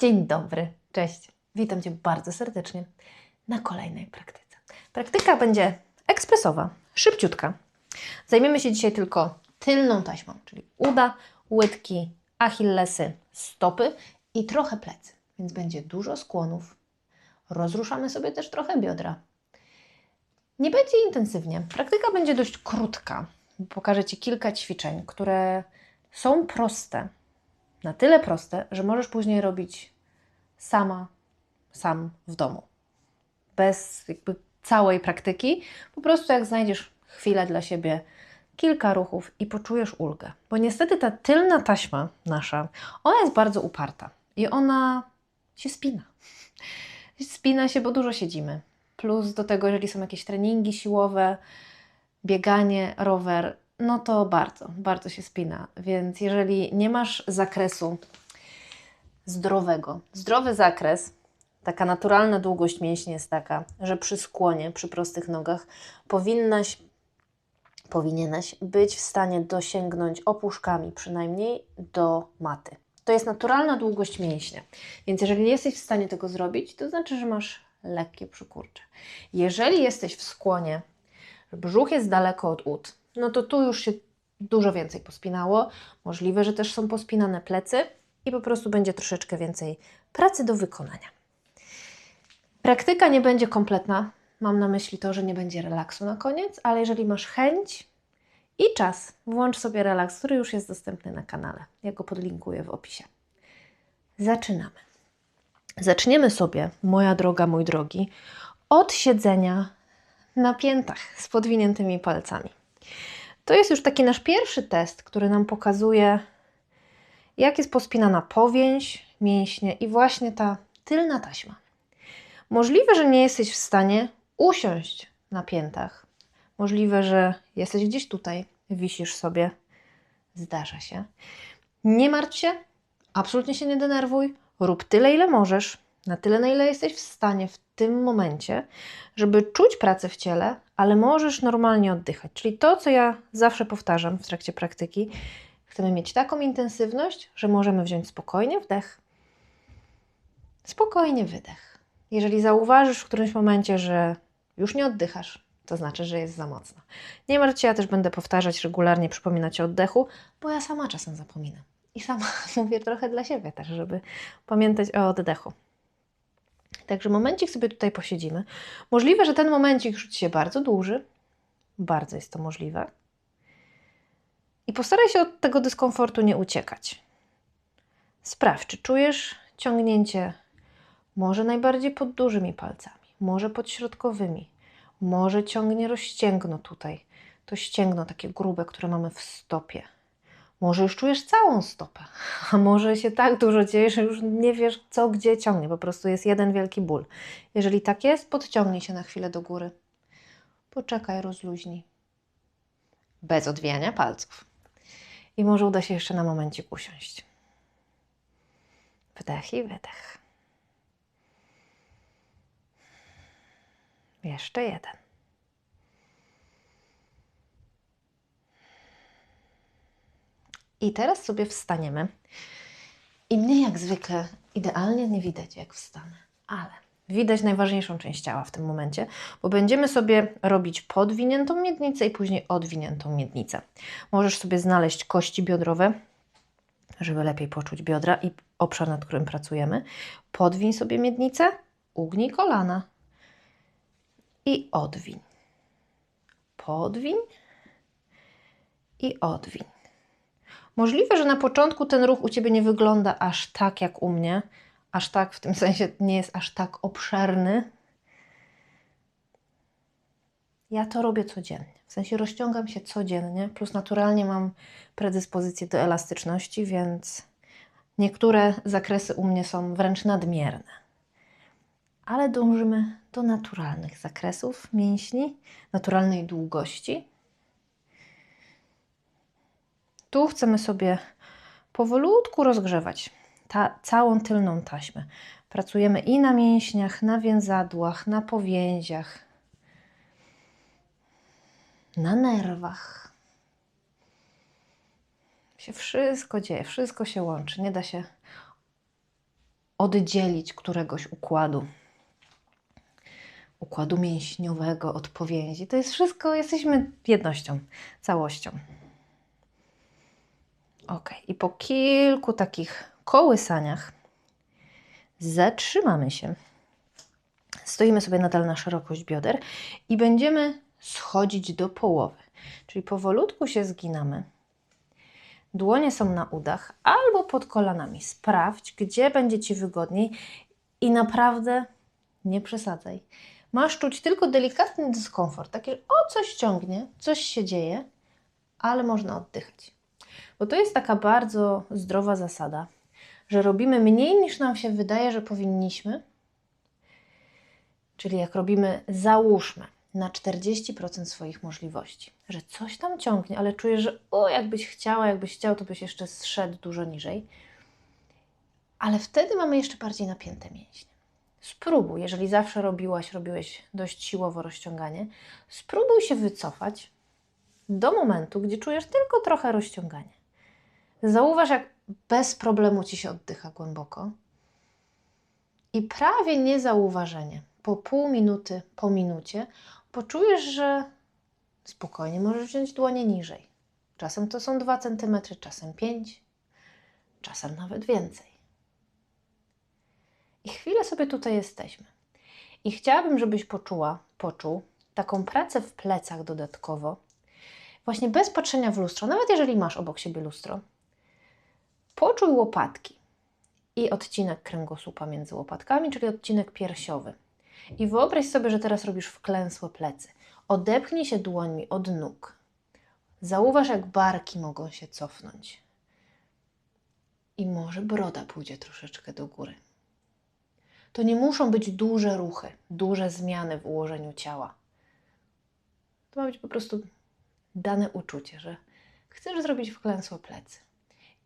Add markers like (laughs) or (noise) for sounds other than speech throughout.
Dzień dobry, cześć. Witam Cię bardzo serdecznie na kolejnej praktyce. Praktyka będzie ekspresowa, szybciutka. Zajmiemy się dzisiaj tylko tylną taśmą, czyli uda, łydki, achillesy, stopy i trochę plecy. Więc będzie dużo skłonów. Rozruszamy sobie też trochę biodra. Nie będzie intensywnie. Praktyka będzie dość krótka. Pokażę Ci kilka ćwiczeń, które są proste. Na tyle proste, że możesz później robić sama, sam w domu. Bez jakby całej praktyki. Po prostu jak znajdziesz chwilę dla siebie, kilka ruchów i poczujesz ulgę. Bo niestety ta tylna taśma nasza, ona jest bardzo uparta i ona się spina. Spina się, bo dużo siedzimy. Plus do tego, jeżeli są jakieś treningi siłowe, bieganie, rower, no to bardzo, bardzo się spina. Więc jeżeli nie masz zakresu zdrowego, zdrowy zakres, taka naturalna długość mięśni jest taka, że przy skłonie, przy prostych nogach powinnaś, powinieneś być w stanie dosięgnąć opuszkami przynajmniej do maty. To jest naturalna długość mięśnia. Więc jeżeli nie jesteś w stanie tego zrobić, to znaczy, że masz lekkie przykurcze. Jeżeli jesteś w skłonie, brzuch jest daleko od ud, no to tu już się dużo więcej pospinało. Możliwe, że też są pospinane plecy i po prostu będzie troszeczkę więcej pracy do wykonania. Praktyka nie będzie kompletna. Mam na myśli to, że nie będzie relaksu na koniec, ale jeżeli masz chęć i czas, włącz sobie relaks, który już jest dostępny na kanale. Ja go podlinkuję w opisie. Zaczynamy. Zaczniemy sobie, moja droga, mój drogi, od siedzenia na piętach z podwiniętymi palcami. To jest już taki nasz pierwszy test, który nam pokazuje, jak jest pospinana powięź, mięśnie i właśnie ta tylna taśma. Możliwe, że nie jesteś w stanie usiąść na piętach. Możliwe, że jesteś gdzieś tutaj, wisisz sobie. Zdarza się. Nie martw się, absolutnie się nie denerwuj. Rób tyle, ile możesz, na tyle, na ile jesteś w stanie w tym momencie, żeby czuć pracę w ciele, ale możesz normalnie oddychać. Czyli to, co ja zawsze powtarzam w trakcie praktyki, chcemy mieć taką intensywność, że możemy wziąć spokojnie wdech, spokojnie wydech. Jeżeli zauważysz w którymś momencie, że już nie oddychasz, to znaczy, że jest za mocno. Nie martw się, ja też będę powtarzać regularnie, przypominać o oddechu, bo ja sama czasem zapominam. I sama (laughs) mówię trochę dla siebie też, żeby pamiętać o oddechu. Także momencik sobie tutaj posiedzimy. Możliwe, że ten momencik rzuci się bardzo duży. Bardzo jest to możliwe. I postaraj się od tego dyskomfortu nie uciekać. Sprawdź, czy czujesz ciągnięcie może najbardziej pod dużymi palcami, może pod środkowymi, może ciągnie rozścięgno tutaj. To ścięgno takie grube, które mamy w stopie. Może już czujesz całą stopę, a może się tak dużo dzieje, że już nie wiesz, co gdzie ciągnie. Po prostu jest jeden wielki ból. Jeżeli tak jest, podciągnij się na chwilę do góry. Poczekaj, rozluźnij. Bez odwijania palców. I może uda się jeszcze na momencik usiąść. Wdech i wydech. Jeszcze jeden. I teraz sobie wstaniemy. I mnie jak zwykle idealnie nie widać, jak wstanę, ale widać najważniejszą część ciała w tym momencie, bo będziemy sobie robić podwiniętą miednicę i później odwiniętą miednicę. Możesz sobie znaleźć kości biodrowe, żeby lepiej poczuć biodra i obszar, nad którym pracujemy. Podwiń sobie miednicę, ugnij kolana i odwiń. Podwiń i odwiń. Możliwe, że na początku ten ruch u Ciebie nie wygląda aż tak jak u mnie, aż tak w tym sensie nie jest aż tak obszerny. Ja to robię codziennie. W sensie rozciągam się codziennie, plus naturalnie mam predyspozycję do elastyczności, więc niektóre zakresy u mnie są wręcz nadmierne. Ale dążymy do naturalnych zakresów mięśni, naturalnej długości. Tu chcemy sobie powolutku rozgrzewać ta, całą tylną taśmę. Pracujemy i na mięśniach, na więzadłach, na powięziach, na nerwach. Się wszystko dzieje, wszystko się łączy. Nie da się oddzielić któregoś układu. Układu mięśniowego od powięzi. To jest wszystko, jesteśmy jednością, całością. Ok, i po kilku takich kołysaniach zatrzymamy się. Stoimy sobie nadal na szerokość bioder i będziemy schodzić do połowy. Czyli powolutku się zginamy. Dłonie są na udach albo pod kolanami. Sprawdź, gdzie będzie Ci wygodniej i naprawdę nie przesadzaj. Masz czuć tylko delikatny dyskomfort, takie o coś ciągnie, coś się dzieje, ale można oddychać. Bo to jest taka bardzo zdrowa zasada, że robimy mniej niż nam się wydaje, że powinniśmy. Czyli jak robimy, załóżmy, na 40% swoich możliwości, że coś tam ciągnie, ale czujesz, że o, jakbyś chciała, jakbyś chciał, to byś jeszcze zszedł dużo niżej. Ale wtedy mamy jeszcze bardziej napięte mięśnie. Spróbuj, jeżeli zawsze robiłaś, robiłeś dość siłowo rozciąganie, spróbuj się wycofać do momentu, gdzie czujesz tylko trochę rozciąganie. Zauważ, jak bez problemu ci się oddycha głęboko. I prawie niezauważenie, po pół minuty, po minucie, poczujesz, że spokojnie możesz wziąć dłonie niżej. Czasem to są 2 cm, czasem 5, czasem nawet więcej. I chwilę sobie tutaj jesteśmy. I chciałabym, żebyś poczuła, poczuł taką pracę w plecach dodatkowo, właśnie bez patrzenia w lustro, nawet jeżeli masz obok siebie lustro. Poczuj łopatki i odcinek kręgosłupa między łopatkami, czyli odcinek piersiowy. I wyobraź sobie, że teraz robisz wklęsłe plecy. Odepchnij się dłońmi od nóg. Zauważ, jak barki mogą się cofnąć. I może broda pójdzie troszeczkę do góry. To nie muszą być duże ruchy, duże zmiany w ułożeniu ciała. To ma być po prostu dane uczucie, że chcesz zrobić wklęsłe plecy.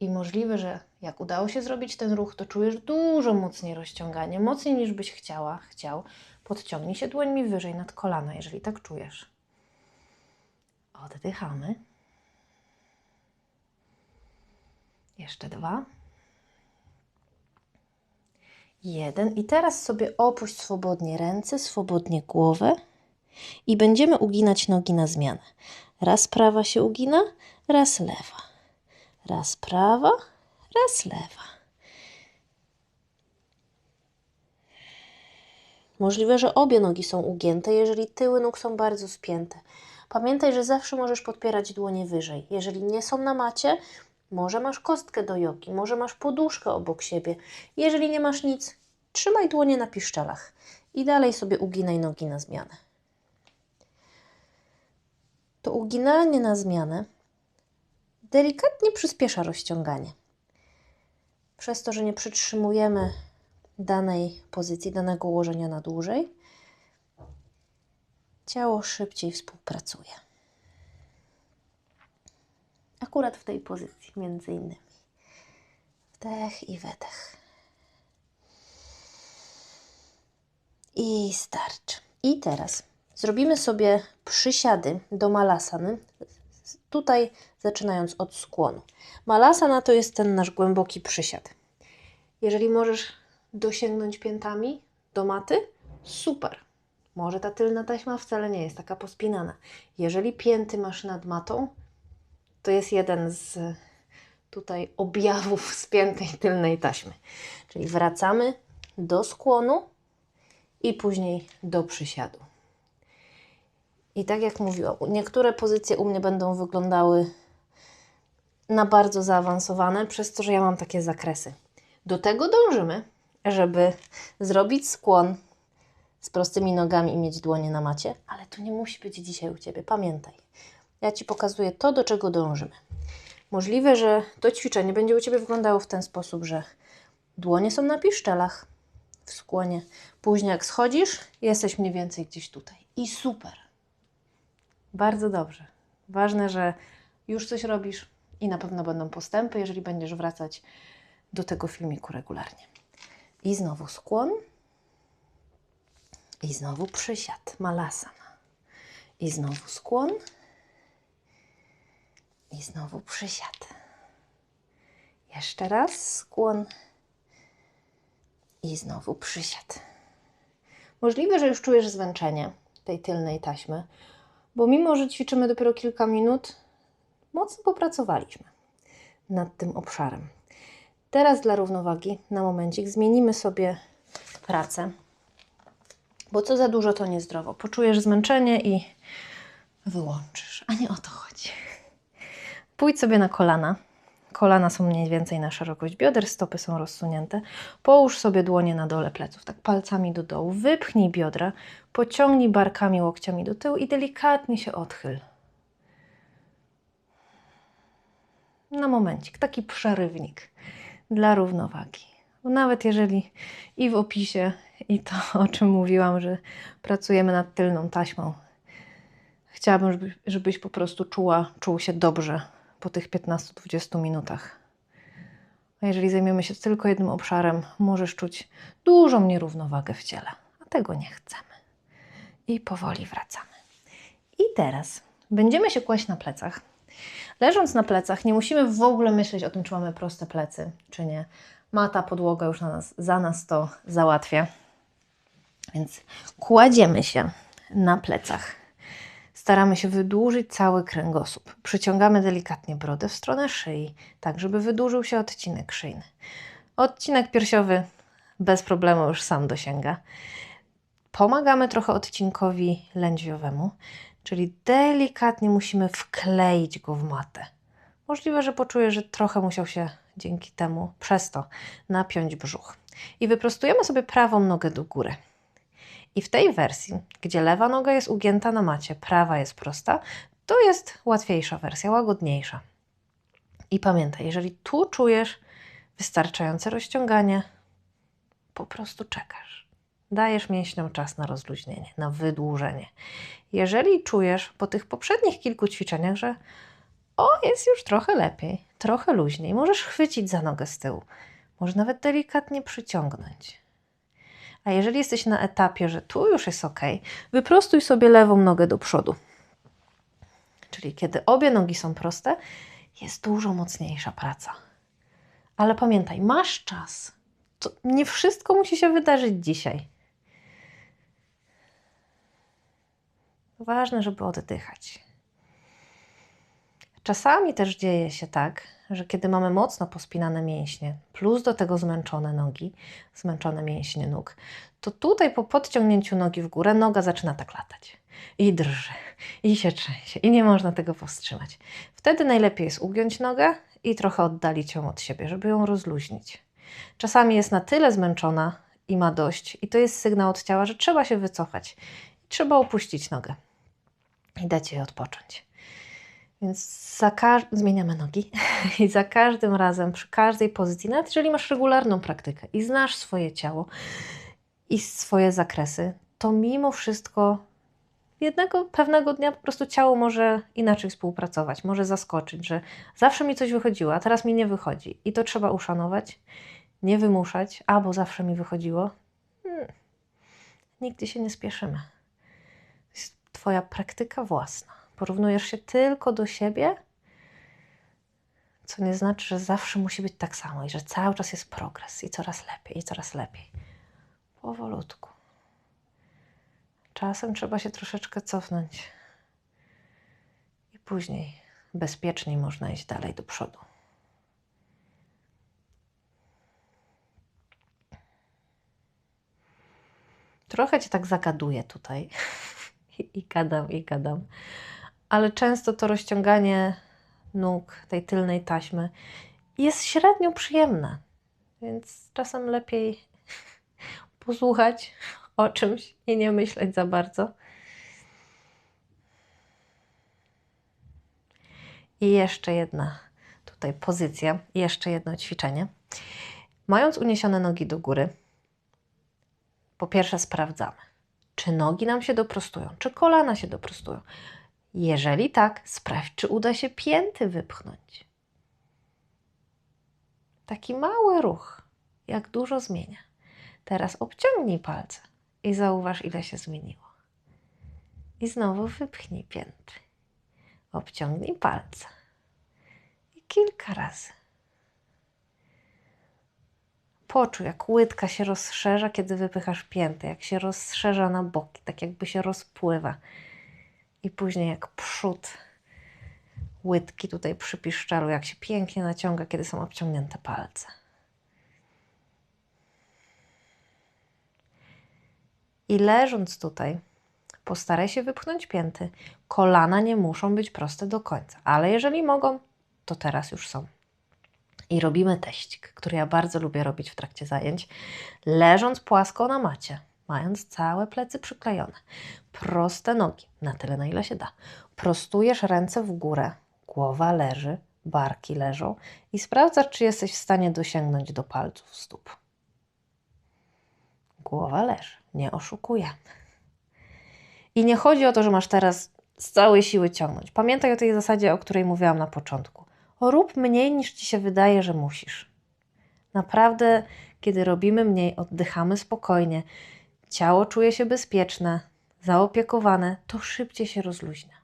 I możliwe, że jak udało się zrobić ten ruch, to czujesz dużo mocniej rozciąganie, mocniej niż byś chciała, chciał. Podciągnij się dłońmi wyżej nad kolana, jeżeli tak czujesz. Oddychamy. Jeszcze dwa. Jeden. I teraz sobie opuść swobodnie ręce, swobodnie głowę i będziemy uginać nogi na zmianę. Raz prawa się ugina, raz lewa. Raz prawa, raz lewa. Możliwe, że obie nogi są ugięte, jeżeli tyły nóg są bardzo spięte. Pamiętaj, że zawsze możesz podpierać dłonie wyżej. Jeżeli nie są na macie, może masz kostkę do jogi, może masz poduszkę obok siebie. Jeżeli nie masz nic, trzymaj dłonie na piszczelach i dalej sobie uginaj nogi na zmianę. To uginanie na zmianę delikatnie przyspiesza rozciąganie. Przez to, że nie przytrzymujemy danej pozycji, danego ułożenia na dłużej, ciało szybciej współpracuje. Akurat w tej pozycji, między innymi. Wdech i wydech. I starczy. I teraz zrobimy sobie przysiady do malasany Tutaj zaczynając od skłonu. Malasana to jest ten nasz głęboki przysiad. Jeżeli możesz dosięgnąć piętami do maty, super. Może ta tylna taśma wcale nie jest taka pospinana. Jeżeli pięty masz nad matą, to jest jeden z tutaj objawów (laughs) spiętej tylnej taśmy. Czyli wracamy do skłonu i później do przysiadu. I tak jak mówiłam, niektóre pozycje u mnie będą wyglądały na bardzo zaawansowane, przez to, że ja mam takie zakresy. Do tego dążymy, żeby zrobić skłon z prostymi nogami i mieć dłonie na macie, ale to nie musi być dzisiaj u Ciebie. Pamiętaj, ja Ci pokazuję to, do czego dążymy. Możliwe, że to ćwiczenie będzie u Ciebie wyglądało w ten sposób, że dłonie są na piszczelach w skłonie. Później jak schodzisz, jesteś mniej więcej gdzieś tutaj. I super. Bardzo dobrze. Ważne, że już coś robisz i na pewno będą postępy, jeżeli będziesz wracać do tego filmiku regularnie. I znowu skłon. I znowu przysiad, malasana. I znowu skłon. I znowu przysiad. Jeszcze raz skłon. I znowu przysiad. Możliwe, że już czujesz zmęczenie tej tylnej taśmy, bo mimo, że ćwiczymy dopiero kilka minut, mocno popracowaliśmy nad tym obszarem. Teraz dla równowagi na momencik zmienimy sobie pracę, bo co za dużo to niezdrowo. Poczujesz zmęczenie i wyłączysz, a nie o to chodzi. Pójdź sobie na kolana. Kolana są mniej więcej na szerokość bioder, stopy są rozsunięte. Połóż sobie dłonie na dole pleców, tak palcami do dołu. Wypchnij biodra, pociągnij barkami, łokciami do tyłu i delikatnie się odchyl. Na momencik, taki przerywnik dla równowagi. Nawet jeżeli i w opisie, i to, o czym mówiłam, że pracujemy nad tylną taśmą, chciałabym, żebyś po prostu czuła, czuł się dobrze po tych 15-20 minutach. A jeżeli zajmiemy się tylko jednym obszarem, możesz czuć dużą nierównowagę w ciele, a tego nie chcemy. I powoli wracamy. I teraz będziemy się kłaść na plecach. Leżąc na plecach, nie musimy w ogóle myśleć o tym, czy mamy proste plecy, czy nie. Mata, podłoga już na nas, za nas to załatwia. Więc kładziemy się na plecach. Staramy się wydłużyć cały kręgosłup. Przyciągamy delikatnie brodę w stronę szyi, tak żeby wydłużył się odcinek szyjny. Odcinek piersiowy bez problemu już sam dosięga. Pomagamy trochę odcinkowi lędźwiowemu, czyli delikatnie musimy wkleić go w matę. Możliwe, że poczujesz, że trochę musiał się dzięki temu przez to napiąć brzuch. I wyprostujemy sobie prawą nogę do góry. I w tej wersji, gdzie lewa noga jest ugięta na macie, prawa jest prosta, to jest łatwiejsza wersja, łagodniejsza. I pamiętaj, jeżeli tu czujesz wystarczające rozciąganie, po prostu czekasz. Dajesz mięśniom czas na rozluźnienie, na wydłużenie. Jeżeli czujesz po tych poprzednich kilku ćwiczeniach, że o, jest już trochę lepiej, trochę luźniej, możesz chwycić za nogę z tyłu, może nawet delikatnie przyciągnąć. A jeżeli jesteś na etapie, że tu już jest ok, wyprostuj sobie lewą nogę do przodu. Czyli kiedy obie nogi są proste, jest dużo mocniejsza praca. Ale pamiętaj, masz czas. To nie wszystko musi się wydarzyć dzisiaj. Ważne, żeby oddychać. Czasami też dzieje się tak, że kiedy mamy mocno pospinane mięśnie, plus do tego zmęczone nogi, zmęczone mięśnie nóg, to tutaj po podciągnięciu nogi w górę noga zaczyna tak latać. I drży, i się trzęsie, i nie można tego powstrzymać. Wtedy najlepiej jest ugiąć nogę i trochę oddalić ją od siebie, żeby ją rozluźnić. Czasami jest na tyle zmęczona i ma dość, i to jest sygnał od ciała, że trzeba się wycofać. Trzeba opuścić nogę i dać jej odpocząć. Więc za zmieniamy nogi (laughs) i za każdym razem, przy każdej pozycji, nawet jeżeli masz regularną praktykę i znasz swoje ciało i swoje zakresy, to mimo wszystko jednego pewnego dnia po prostu ciało może inaczej współpracować, może zaskoczyć, że zawsze mi coś wychodziło, a teraz mi nie wychodzi. I to trzeba uszanować, nie wymuszać, albo zawsze mi wychodziło. Hmm. Nigdy się nie spieszymy. To jest Twoja praktyka własna porównujesz się tylko do siebie, co nie znaczy, że zawsze musi być tak samo i że cały czas jest progres i coraz lepiej, i coraz lepiej. Powolutku. Czasem trzeba się troszeczkę cofnąć i później bezpieczniej można iść dalej do przodu. Trochę cię tak zagaduję tutaj. (laughs) I gadam, i gadam ale często to rozciąganie nóg, tej tylnej taśmy jest średnio przyjemne. Więc czasem lepiej (laughs) posłuchać o czymś i nie myśleć za bardzo. I jeszcze jedna tutaj pozycja, jeszcze jedno ćwiczenie. Mając uniesione nogi do góry, po pierwsze sprawdzamy, czy nogi nam się doprostują, czy kolana się doprostują. Jeżeli tak, sprawdź, czy uda się pięty wypchnąć. Taki mały ruch, jak dużo zmienia. Teraz obciągnij palce i zauważ, ile się zmieniło. I znowu wypchnij pięty. Obciągnij palce. I kilka razy. poczuj, jak łydka się rozszerza, kiedy wypychasz pięty, jak się rozszerza na boki, tak jakby się rozpływa. I później jak przód łydki tutaj przy piszczalu, jak się pięknie naciąga, kiedy są obciągnięte palce. I leżąc tutaj, postaraj się wypchnąć pięty. Kolana nie muszą być proste do końca, ale jeżeli mogą, to teraz już są. I robimy teścik, który ja bardzo lubię robić w trakcie zajęć, leżąc płasko na macie, mając całe plecy przyklejone, proste nogi, na tyle na ile się da. Prostujesz ręce w górę, głowa leży, barki leżą i sprawdzasz, czy jesteś w stanie dosięgnąć do palców stóp. Głowa leży, nie oszukujemy. I nie chodzi o to, że masz teraz z całej siły ciągnąć. Pamiętaj o tej zasadzie, o której mówiłam na początku. Rób mniej niż ci się wydaje, że musisz. Naprawdę, kiedy robimy mniej, oddychamy spokojnie, ciało czuje się bezpieczne, zaopiekowane, to szybciej się rozluźnia.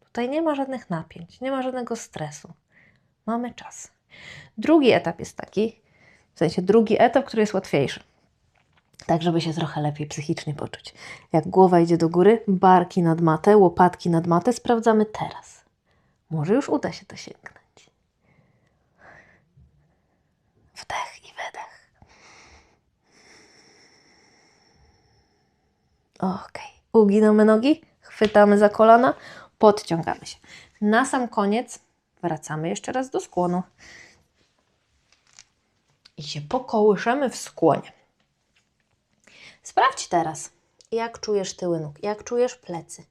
Tutaj nie ma żadnych napięć, nie ma żadnego stresu. Mamy czas. Drugi etap jest taki, w sensie drugi etap, który jest łatwiejszy tak żeby się trochę lepiej psychicznie poczuć. Jak głowa idzie do góry, barki nad matę, łopatki nad matę, sprawdzamy teraz. Może już uda się to sięgnąć. Wdech i wydech. Ok. Uginamy nogi, chwytamy za kolana, podciągamy się. Na sam koniec wracamy jeszcze raz do skłonu. I się pokołyszemy w skłonie. Sprawdź teraz, jak czujesz tyły nóg, jak czujesz plecy.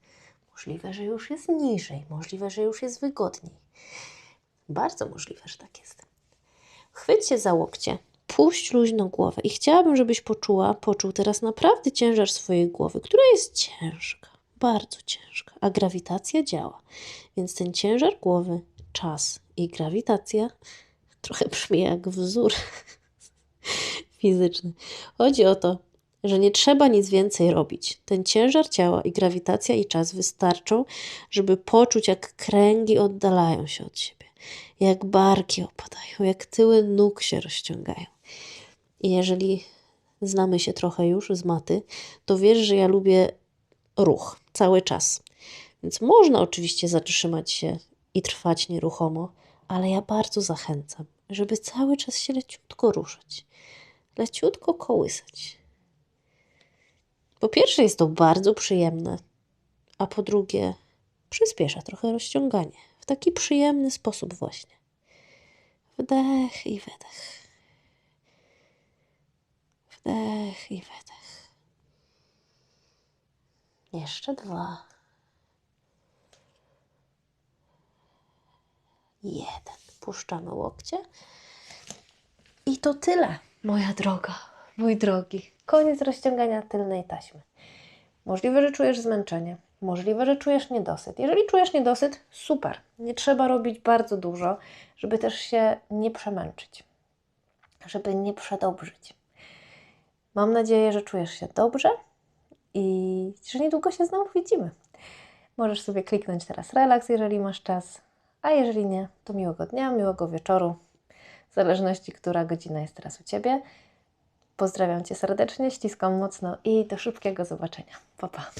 Możliwe, że już jest niżej, możliwe, że już jest wygodniej. Bardzo możliwe, że tak jest. Chwyć się za łokcie, puść luźno głowę i chciałabym, żebyś poczuła, poczuł teraz naprawdę ciężar swojej głowy, która jest ciężka, bardzo ciężka, a grawitacja działa. Więc ten ciężar głowy, czas i grawitacja (laughs) trochę brzmi jak wzór (laughs) fizyczny. Chodzi o to, że nie trzeba nic więcej robić. Ten ciężar ciała i grawitacja i czas wystarczą, żeby poczuć, jak kręgi oddalają się od siebie, jak barki opadają, jak tyły nóg się rozciągają. I jeżeli znamy się trochę już z maty, to wiesz, że ja lubię ruch cały czas. Więc można oczywiście zatrzymać się i trwać nieruchomo, ale ja bardzo zachęcam, żeby cały czas się leciutko ruszać, leciutko kołysać. Po pierwsze, jest to bardzo przyjemne, a po drugie, przyspiesza trochę rozciąganie w taki przyjemny sposób, właśnie. Wdech i wydech. Wdech i wydech. Jeszcze dwa. Jeden. Puszczamy łokcie. I to tyle, moja droga, mój drogi. Koniec rozciągania tylnej taśmy. Możliwe, że czujesz zmęczenie, możliwe, że czujesz niedosyt. Jeżeli czujesz niedosyt, super. Nie trzeba robić bardzo dużo, żeby też się nie przemęczyć, żeby nie przedobrzyć. Mam nadzieję, że czujesz się dobrze i że niedługo się znowu widzimy. Możesz sobie kliknąć teraz relaks, jeżeli masz czas, a jeżeli nie, to miłego dnia, miłego wieczoru, w zależności, która godzina jest teraz u Ciebie. Pozdrawiam Cię serdecznie, ściskam mocno i do szybkiego zobaczenia. Pa, pa.